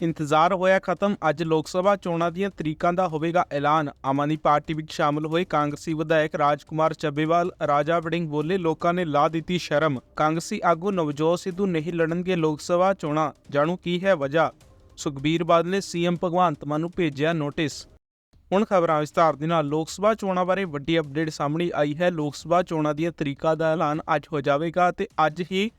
ਇੰਤਜ਼ਾਰ ਹੋਇਆ ਖਤਮ। ਅੱਜ ਲੋਕ ਸਭਾ ਚੋਣਾਂ ਦੀਆਂ ਤਰੀਕਾਂ ਦਾ ਹੋਵੇਗਾ ਐਲਾਨ। ਆਮ ਆਦਮੀ ਪਾਰਟੀ ਵਿੱਚ ਸ਼ਾਮਲ ਹੋਏ ਕਾਂਗਰਸੀ ਵਿਧਾਇਕ ਰਾਜਕੁਮਾਰ ਚੱਬੇਵਾਲ, ਰਾਜਾ ਵੜਿੰਗ ਬੋਲੇ ਲੋਕਾਂ ਨੇ ਲਾ ਦਿੱਤੀ ਸ਼ਰਮ। ਕਾਂਗਰਸੀ ਆਗੂ ਨਵਜੋਤ ਸਿੱਧੂ ਨਹੀਂ ਲੜਨਗੇ ਲੋਕ ਸਭਾ ਚੋਣਾਂ। ਜਾਣੂ ਕੀ ਹੈ ਵਜ੍ਹਾ? ਸੁਖਬੀਰ ਬਾਦਲ ਨੇ ਸੀਐਮ ਭਗਵੰਤ ਮਾਨ ਨੂੰ ਭੇਜਿਆ ਨੋਟਿਸ। ਹੁਣ ਖਬਰਾਂ ਵਿਸਤਾਰ ਦੇ ਨਾਲ। ਲੋਕ ਸਭਾ ਚੋਣਾਂ ਬਾਰੇ ਵੱਡੀ ਅਪਡੇਟ ਸਾਹਮਣੇ ਆਈ ਹੈ। ਲੋਕ ਸਭਾ ਚੋਣਾਂ ਦੀਆਂ ਤਰੀਕਾਂ ਦਾ ਐਲਾਨ ਅੱਜ ਹੋ ਜਾਵੇਗਾ ਤੇ ਅੱਜ ਹੀ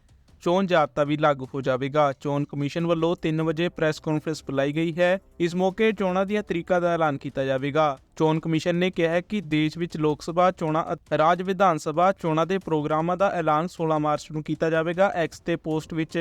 ਚੋਣ ਜਾਬਤਾ ਵੀ ਲਾਗੂ ਹੋ ਜਾਵੇਗਾ। ਚੋਣ ਕਮਿਸ਼ਨ ਵੱਲੋਂ 3 ਵਜੇ ਪ੍ਰੈਸ ਕਾਨਫਰੰਸ ਬੁਲਾਈ ਗਈ ਹੈ। ਇਸ ਮੌਕੇ ਚੋਣਾਂ ਦੀਆਂ ਤਰੀਕਾਂ ਦਾ ਐਲਾਨ ਕੀਤਾ ਜਾਵੇਗਾ। ਚੋਣ ਕਮਿਸ਼ਨ ਨੇ ਕਿਹਾ ਹੈ ਕਿ ਦੇਸ਼ ਵਿੱਚ ਲੋਕ ਸਭਾ ਚੋਣਾਂ ਅਤੇ ਰਾਜ ਵਿਧਾਨ ਸਭਾ ਚੋਣਾਂ ਦੇ ਪ੍ਰੋਗਰਾਮਾਂ ਦਾ ਐਲਾਨ 16 ਮਾਰਚ ਨੂੰ ਕੀਤਾ ਜਾਵੇਗਾ। ਐਕਸ ਤੇ ਪੋਸਟ ਵਿੱਚ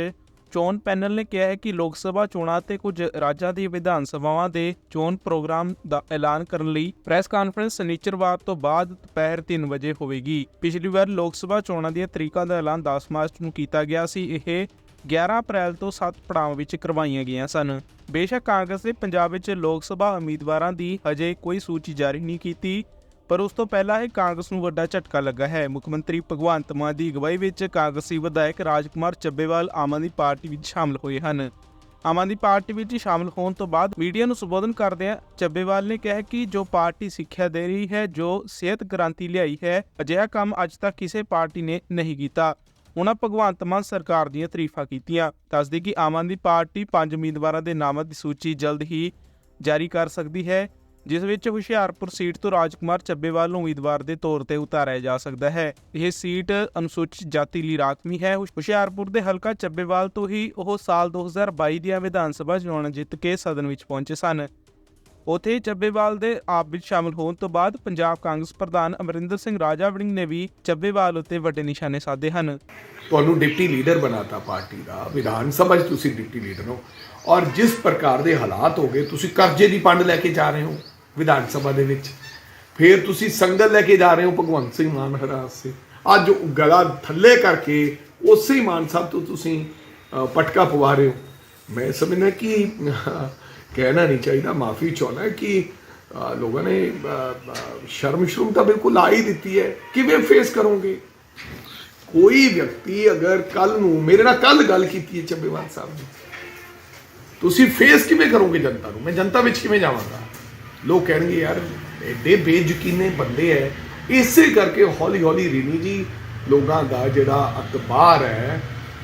ਚੋਣ ਪੈਨਲ ਨੇ ਕਿਹਾ ਹੈ ਕਿ ਲੋਕ ਸਭਾ ਚੋਣਾਂ ਤੇ ਕੁਝ ਰਾਜਾਂ ਦੀ ਵਿਧਾਨ ਸਭਾਵਾਂ ਦੇ ਚੋਣ ਪ੍ਰੋਗਰਾਮ ਦਾ ਐਲਾਨ ਕਰਨ ਲਈ ਪ੍ਰੈਸ ਕਾਨਫਰੰਸ ਸ਼ਨੀਚਰਵਾਰ ਤੋਂ ਬਾਅਦ ਦੁਪਹਿਰ 3 ਵਜੇ ਹੋਵੇਗੀ। ਪਿਛਲੀ ਵਾਰ ਲੋਕ ਸਭਾ ਚੋਣਾਂ ਦੀਆਂ ਤਰੀਕਾਂ ਦਾ ਐਲਾਨ 10 ਮਾਰਚ ਨੂੰ ਕੀਤਾ ਗਿਆ ਸੀ। ਇਹ 11 ਅਪ੍ਰੈਲ ਤੋਂ 7 ਪੜਾਵਾਂ ਵਿੱਚ ਕਰਵਾਈਆਂ ਗਈਆਂ ਸਨ। ਬੇਸ਼ੱਕ ਕਾਂਗਰਸ ਨੇ ਪੰਜਾਬ ਵਿੱਚ ਲੋਕ ਸਭਾ ਉਮੀਦਵਾਰਾਂ ਦੀ ਹਜੇ ਕੋਈ ਸੂਚੀ ਜਾਰੀ ਨਹੀਂ ਕੀਤੀ। ਪਰ ਉਸ ਤੋਂ ਪਹਿਲਾਂ ਇਹ ਕਾਂਗਰਸ ਨੂੰ ਵੱਡਾ ਝਟਕਾ ਲੱਗਾ ਹੈ। ਮੁੱਖ ਮੰਤਰੀ ਭਗਵੰਤ ਮਾਨ ਦੀ ਅਗਵਾਈ ਵਿੱਚ ਕਾਂਗਰਸੀ ਵਿਧਾਇਕ ਰਾਜਕੁਮਾਰ ਚੱਬੇਵਾਲ ਆਮ ਆਦਮੀ ਪਾਰਟੀ ਵਿੱਚ ਸ਼ਾਮਲ ਹੋਏ ਹਨ। ਆਮ ਆਦਮੀ ਪਾਰਟੀ ਵਿੱਚ ਸ਼ਾਮਲ ਹੋਣ ਤੋਂ ਬਾਅਦ ਮੀਡੀਆ ਨੂੰ ਸੰਬੋਧਨ ਕਰਦਿਆਂ ਚੱਬੇਵਾਲ ਨੇ ਕਿਹਾ ਕਿ ਜੋ ਪਾਰਟੀ ਸਿੱਖਿਆ ਦੇ ਰਹੀ ਹੈ, ਜੋ ਸਿਹਤ ਕ੍ਰਾਂਤੀ ਲਿਆਈ ਹੈ, ਅਜਿਹਾ ਕੰਮ ਅੱਜ ਤੱਕ ਕਿਸੇ ਪਾਰਟੀ ਨੇ ਨਹੀਂ ਕੀਤਾ। ਉਹਨਾਂ ਭਗਵੰਤ ਮਾਨ ਸਰਕਾਰ ਦੀਆਂ ਤਾਰੀਫਾਂ ਕੀਤੀਆਂ। ਦੱਸਦੀ ਕਿ ਆਮ ਆਦਮੀ ਪਾਰਟੀ ਪੰਜ ਉਮੀਦਵਾਰਾਂ ਦੇ ਨਾਮਾਂ ਦੀ ਸੂਚੀ ਜਲਦ ਹੀ ਜਾਰੀ ਕਰ ਸਕਦੀ ਹੈ। ਜਿਸ ਵਿੱਚ ਹੁਸ਼ਿਆਰਪੁਰ ਸੀਟ ਤੋਂ ਰਾਜਕੁਮਾਰ ਚੱਬੇਵਾਲ ਨੂੰ ਉਮੀਦਵਾਰ ਦੇ ਤੌਰ ਤੇ ਉਤਾਰਿਆ ਜਾ ਸਕਦਾ ਹੈ। ਇਹ ਸੀਟ ਅਨੁਸੂਚਿਤ ਜਾਤੀ ਲਈ ਰਾਖਵੀਂ ਹੈ। ਹੁਸ਼ਿਆਰਪੁਰ ਦੇ ਹਲਕਾ ਚੱਬੇਵਾਲ ਤੋਂ ਹੀ ਉਹ ਸਾਲ 2022 ਦੀਆਂ ਵਿਧਾਨ ਸਭਾ ਚੋਣਾਂ ਜਿੱਤ ਕੇ ਸਦਨ ਵਿੱਚ ਪਹੁੰਚੇ ਸਨ। ਉਥੇ ਚੱਬੇਵਾਲ ਦੇ ਆਪ ਵਿੱਚ ਸ਼ਾਮਲ ਹੋਣ ਤੋਂ ਬਾਅਦ ਪੰਜਾਬ ਕਾਂਗਰਸ ਪ੍ਰਧਾਨ ਅਮਰਿੰਦਰ ਸਿੰਘ ਰਾਜਾ ਵੜਿੰਗ ਨੇ ਵੀ ਚੱਬੇਵਾਲ ਉੱਤੇ ਵੱਡੇ ਨਿਸ਼ਾਨੇ ਸਾਧੇ ਹਨ। ਤੁਹਾਨੂੰ ਡਿਪਟੀ ਲੀਡਰ ਬਣਾਤਾ ਪਾਰਟੀ ਦਾ, ਵਿਧਾਨ ਸਭਾ 'ਚ ਤੁਸੀਂ ਡਿਪਟੀ ਲੀਡਰ ਹੋ ਔਰ ਜਿਸ ਪ੍ਰਕਾਰ ਦੇ ਹਾਲਾਤ ਹੋ ਗਏ, ਤੁਸੀਂ ਕਰਜ਼ੇ ਦੀ ਪੰਡ ਲੈ ਕੇ ਜਾ ਰਹੇ ਹੋ। ਵਿਧਾਨ ਸਭਾ ਦੇ ਵਿੱਚ। ਫਿਰ ਤੁਸੀਂ ਸੰਗਤ ਲੈ ਕੇ ਜਾ ਰਹੇ ਹੋ ਭਗਵੰਤ ਸਿੰਘ ਮਾਨ ਹਰਾਸ ਸੇ। ਅੱਜ ਗਲਾ ਥੱਲੇ ਕਰਕੇ ਉਸੇ ਮਾਨ ਸਾਹਿਬ ਤੋਂ ਤੁਸੀਂ ਪਟਕਾ ਪਵਾ ਰਹੇ ਹੋ। ਮੈਂ ਸਮਝਦਾ ਕਿ ਕਹਿਣਾ ਨਹੀਂ ਚਾਹੀਦਾ, ਮਾਫੀ ਚਾਹਣਾ ਕਿ ਲੋਕਾਂ ਨੇ ਸ਼ਰਮ ਸ਼ਰਮ ਤਾਂ ਬਿਲਕੁਲ ਆ ਹੀ ਦਿੱਤੀ ਹੈ। ਕਿਵੇਂ ਫੇਸ ਕਰੋਗੇ? ਕੋਈ ਵਿਅਕਤੀ ਅਗਰ ਕੱਲ ਨੂੰ ਮੇਰੇ ਨਾਲ ਕੱਲ ਗੱਲ ਕੀਤੀ ਹੈ ਚੱਬੇਵਾਲ ਸਾਹਿਬ ਨੇ ਤੁਸੀਂ ਫੇਸ ਕਿਵੇਂ ਕਰੋਗੇ ਜਨਤਾ ਨੂੰ? ਮੈਂ ਜਨਤਾ ਵਿੱਚ ਕਿਵੇਂ ਜਾਵਾਂਗਾ? ਲੋਕ ਕਹਿਣਗੇ, ਯਾਰ ਐਡੇ ਬੇਯਕੀਨੇ ਬੰਦੇ ਐ। ਇਸੇ ਕਰਕੇ ਹੌਲੀ ਹੌਲੀ ਰੀਨੀ ਜੀ ਲੋਕਾਂ ਦਾ ਜਿਹੜਾ ਅਤਬਾਰ ਹੈ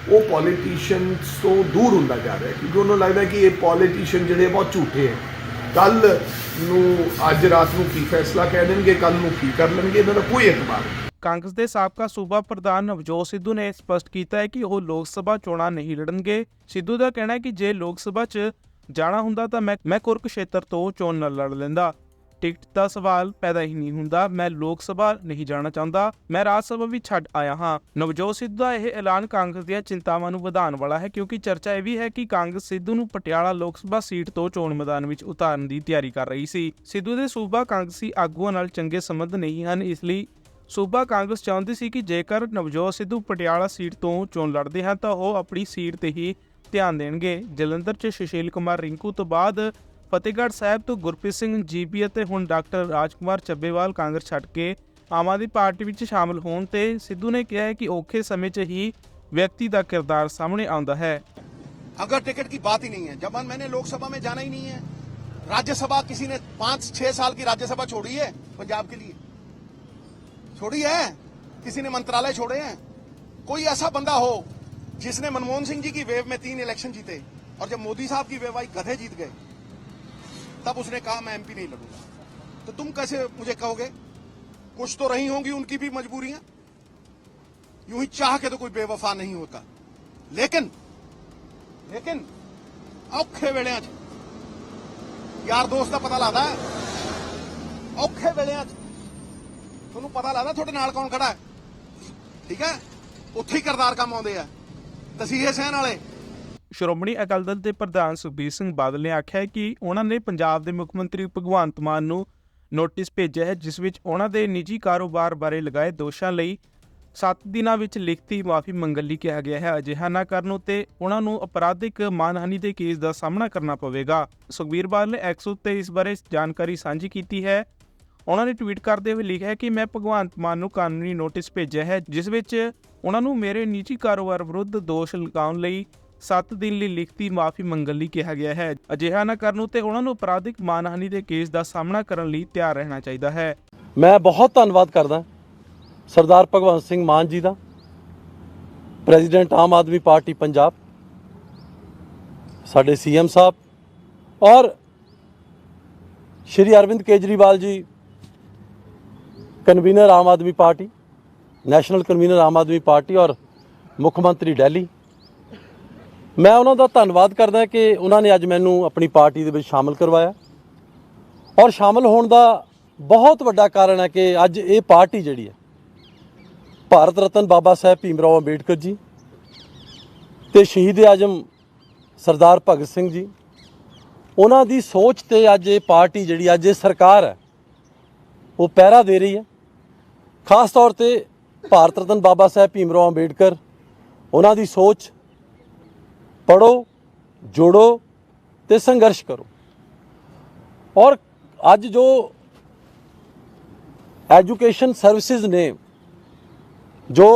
ਉਹ ਪੋਲੀਟੀਸ਼ੀਅਨਸ ਤੋਂ ਦੂਰ ਹੁੰਦਾ ਜਾ ਰਿਹਾ, ਕਿਉਂਕਿ ਉਹਨਾਂ ਲੱਗਦਾ ਕਿ ਇਹ ਪੋਲੀਟੀਸ਼ੀਅਨ ਜਿਹੜੇ ਬਹੁਤ ਝੂਠੇ ਹੈ ਕੱਲ ਨੂੰ, ਅੱਜ ਰਾਤ ਨੂੰ ਕੀ ਫੈਸਲਾ ਕਹਿ ਦੇਣਗੇ ਕੱਲ ਨੂੰ ਕੀ ਕਰ ਲੈਣਗੇ, ਇਹਨਾਂ ਦਾ ਕੋਈ ਇਤਬਾਰ ਨਹੀਂ। ਕਾਂਗਰਸ ਦੇ ਸਾਬਕਾ ਸੂਬਾ ਪ੍ਰਧਾਨ ਨਵਜੋਤ ਸਿੱਧੂ ਨੇ ਸਪਸ਼ਟ ਕੀਤਾ ਹੈ ਕਿ ਉਹ ਲੋਕ ਸਭਾ ਚੋਣਾਂ ਨਹੀਂ ਲੜਨਗੇ। ਸਿੱਧੂ ਦਾ ਕਹਿਣਾ ਹੈ ਕਿ ਜੇ ਲੋਕ ਸਭਾ 'ਚ ਜਾਣਾ ਹੁੰਦਾ ਤਾਂ ਮੈਂ ਮੈਂ ਕੁਰਕਸ਼ੇਤਰ ਤੋਂ ਚੋਣ ਨਾ ਲੜ ਲੈਂਦਾ। ਟਿਕਟ ਦਾ ਸਵਾਲ ਪੈਦਾ ਹੀ ਨਹੀਂ ਹੁੰਦਾ। ਮੈਂ ਲੋਕ ਸਭਾ ਨਹੀਂ ਜਾਣਾ ਚਾਹੁੰਦਾ। ਮੈਂ ਰਾਜ ਸਭਾ ਵੀ ਛੱਡ ਆਇਆ ਹਾਂ। ਨਵਜੋਤ ਸਿੱਧੂ ਦਾ ਇਹ ਐਲਾਨ ਕਾਂਗਰਸ ਦੀਆਂ ਚਿੰਤਾਵਾਂ ਨੂੰ ਵਧਾਉਣ ਵਾਲਾ ਹੈ ਕਿਉਂਕਿ ਚਰਚਾ ਇਹ ਵੀ ਹੈ ਕਿ ਕਾਂਗਰਸ ਸਿੱਧੂ ਨੂੰ ਪਟਿਆਲਾ ਲੋਕ ਸਭਾ ਸੀਟ ਤੋਂ ਚੋਣ ਮੈਦਾਨ ਵਿੱਚ ਉਤਾਰਨ ਦੀ ਤਿਆਰੀ ਕਰ ਰਹੀ ਸੀ। ਸਿੱਧੂ ਦੇ ਸੂਬਾ ਕਾਂਗਰਸੀ ਆਗੂਆਂ ਨਾਲ ਚੰਗੇ ਸੰਬੰਧ ਨਹੀਂ ਹਨ, ਇਸ ਲਈ ਸੂਬਾ ਕਾਂਗਰਸ ਚਾਹੁੰਦੀ ਸੀ ਕਿ ਜੇਕਰ ਨਵਜੋਤ ਸਿੱਧੂ ਪਟਿਆਲਾ ਸੀਟ ਤੋਂ ਚੋਣ ਲੜਦੇ ਹਨ ਤਾਂ ਉਹ ਆਪਣੀ ਸੀਟ ਤੇ ਹੀ ਧਿਆਨ ਦੇਣਗੇ ਜਲੰਧਰ 'ਚ ਸੁਸ਼ੀਲ ਕੁਮਾਰ ਰਿੰਕੂ ਤੋਂ ਬਾਅਦ ਫਤਿਹਗੜ੍ਹ ਸਾਹਿਬ ਤੋਂ ਗੁਰਪ੍ਰੀਤ ਸਿੰਘ ਜੀਪੀ ਅਤੇ ਹੁਣ ਡਾਕਟਰ ਰਾਜਕੁਮਾਰ ਚੱਬੇਵਾਲ ਕਾਂਗਰਸ ਛੱਡ ਕੇ ਆਮ ਆਦਮੀ ਪਾਰਟੀ ਵਿੱਚ ਸ਼ਾਮਲ ਹੋਣ ਤੇ ਸਿੱਧੂ ਨੇ ਕਿਹਾ ਹੈ ਕਿ ਔਖੇ ਸਮੇਂ 'ਚ ਹੀ ਵਿਅਕਤੀ ਦਾ ਕਿਰਦਾਰ ਸਾਹਮਣੇ ਆਉਂਦਾ ਹੈ अगर टिकट की बात ही नहीं है जब मैंने लोकसभा में जाना ही नहीं है राज्यसभा किसी ने पांच छह साल की राज्यसभा छोड़ी है पंजाब के लिए छोड़ी है किसी ने मंत्रालय छोड़े हैं कोई ऐसा बंदा हो जिसने मनमोहन सिंह जी की वेव में तीन इलेक्शन जीते और जब मोदी साहब की वेव आई गधे जीत गए तब उसने कहा मैं एमपी नहीं लड़ूंगा तो तुम कैसे मुझे कहोगे कुछ तो रही होंगी उनकी भी मजबूरियां यूं ही चाह के तो कोई बेवफा नहीं होता लेकिन ਲੇਕਿਨ ਔਖੇ ਵੇਲਿਆਂ 'ਚ ਯਾਰ ਦੋਸਤ ਦਾ ਪਤਾ ਲੱਗਦਾ ਹੈ ਔਖੇ ਵੇਲਿਆਂ 'ਚ ਤੁਹਾਨੂੰ ਪਤਾ ਲੱਗਦਾ ਤੁਹਾਡੇ ਨਾਲ ਕੌਣ ਖੜਾ ਹੈ ਠੀਕ ਹੈ ਉੱਥੇ ਹੀ ਕਰਦਾਰ ਕੰਮ ਆਉਂਦੇ ਆ ਤਸੀਹੇ ਸਹਿਣ ਵਾਲੇ। ਸ਼੍ਰੋਮਣੀ ਅਕਾਲੀ ਦਲ ਦੇ ਪ੍ਰਧਾਨ ਸੁਖਬੀਰ ਸਿੰਘ ਬਾਦਲ ਨੇ ਆਖਿਆ ਹੈ ਕਿ ਉਹਨਾਂ ਨੇ ਪੰਜਾਬ ਦੇ ਮੁੱਖ ਮੰਤਰੀ ਭਗਵੰਤ ਮਾਨ ਨੂੰ ਨੋਟਿਸ ਭੇਜਿਆ ਹੈ, ਜਿਸ ਵਿੱਚ ਉਹਨਾਂ ਦੇ ਨਿੱਜੀ ਕਾਰੋਬਾਰ ਬਾਰੇ ਲਗਾਏ ਦੋਸ਼ਾਂ ਲਈ 7 ਦਿਨਾਂ ਵਿੱਚ ਲਿਖਤੀ ਮਾਫੀ ਮੰਗਣ ਲਈ ਕਿਹਾ ਗਿਆ ਹੈ। ਅਜਿਹਾ ਨਾ ਕਰਨ ਉਤੇ ਉਹਨਾਂ ਨੂੰ ਅਪਰਾਧਿਕ ਮਾਨਹਾਨੀ ਦੇ ਕੇਸ ਦਾ ਸਾਹਮਣਾ ਕਰਨਾ ਪਵੇਗਾ। ਸੁਖਬੀਰ ਬਾਦਲ ਨੇ ਐਕਸ ਉੱਤੇ ਇਸ ਬਾਰੇ ਜਾਣਕਾਰੀ ਸਾਂਝੀ ਕੀਤੀ ਹੈ। ਉਹਨਾਂ ਨੇ ਟਵੀਟ ਕਰਦੇ ਹੋਏ ਲਿਖਿਆ ਕਿ ਮੈਂ ਭਗਵੰਤ ਮਾਨ ਨੂੰ ਕਾਨੂੰਨੀ ਨੋਟਿਸ ਭੇਜਿਆ ਹੈ, ਜਿਸ ਵਿੱਚ ਉਹਨਾਂ ਨੂੰ ਮੇਰੇ ਨਿੱਜੀ ਕਾਰੋਬਾਰ ਵਿਰੁੱਧ ਦੋਸ਼ ਲਗਾਉਣ ਲਈ 7 ਦਿਨ ਲਈ ਲਿਖਤੀ ਮਾਫੀ ਮੰਗਣ ਲਈ ਕਿਹਾ ਗਿਆ ਹੈ। ਅਜਿਹਾ ਨਾ ਕਰਨ ਉਤੇ ਉਹਨਾਂ ਨੂੰ ਅਪਰਾਧਿਕ ਮਾਨਹਾਨੀ ਦੇ ਕੇਸ ਦਾ ਸਾਹਮਣਾ ਕਰਨ ਲਈ ਤਿਆਰ ਰਹਿਣਾ ਚਾਹੀਦਾ ਹੈ। ਮੈਂ ਬਹੁਤ ਧੰਨਵਾਦ ਕਰਦਾ ਸਰਦਾਰ ਭਗਵੰਤ ਸਿੰਘ ਮਾਨ ਜੀ ਦਾ, ਪ੍ਰੈਜ਼ੀਡੈਂਟ ਆਮ ਆਦਮੀ ਪਾਰਟੀ ਪੰਜਾਬ, ਸਾਡੇ ਸੀਐਮ ਸਾਹਿਬ ਔਰ Shri Arvind Kejriwal ji, convener Aam Aadmi Party national convener Aam Aadmi Party ਔਰ ਮੁੱਖ ਮੰਤਰੀ ਦਿੱਲੀ ਮੈਂ ਉਹਨਾਂ ਦਾ ਧੰਨਵਾਦ ਕਰਦਾ ਕਿ ਉਹਨਾਂ ਨੇ ਅੱਜ ਮੈਨੂੰ ਆਪਣੀ ਪਾਰਟੀ ਦੇ ਵਿੱਚ ਸ਼ਾਮਲ ਕਰਵਾਇਆ। ਔਰ ਸ਼ਾਮਲ ਹੋਣ ਦਾ ਬਹੁਤ ਵੱਡਾ ਕਾਰਨ ਹੈ ਕਿ ਅੱਜ ਇਹ ਪਾਰਟੀ ਜਿਹੜੀ ਹੈ, ਭਾਰਤ ਰਤਨ ਬਾਬਾ ਸਾਹਿਬ ਭੀਮਰਾਓ ਅੰਬੇਡਕਰ ਜੀ ਤੇ ਸ਼ਹੀਦ ਆਜਮ ਸਰਦਾਰ ਭਗਤ ਸਿੰਘ ਜੀ, ਉਹਨਾਂ ਦੀ ਸੋਚ ਤੇ ਅੱਜ ਇਹ ਪਾਰਟੀ ਜਿਹੜੀ ਅੱਜ ਇਹ ਸਰਕਾਰ ਹੈ, ਉਹ ਪਹਿਰਾ ਦੇ ਰਹੀ ਹੈ। ਖਾਸ ਤੌਰ ਤੇ ਭਾਰਤ ਰਤਨ ਬਾਬਾ ਸਾਹਿਬ ਭੀਮਰਾਓ ਅੰਬੇਡਕਰ, ਉਹਨਾਂ ਦੀ ਸੋਚ ਪੜੋ ਜੋੜੋ ਤੇ ਸੰਘਰਸ਼ ਕਰੋ। ਔਰ ਅੱਜ ਜੋ ਐਜੂਕੇਸ਼ਨ ਸਰਵਿਸਿਜ਼ ਨੇ, ਜੋ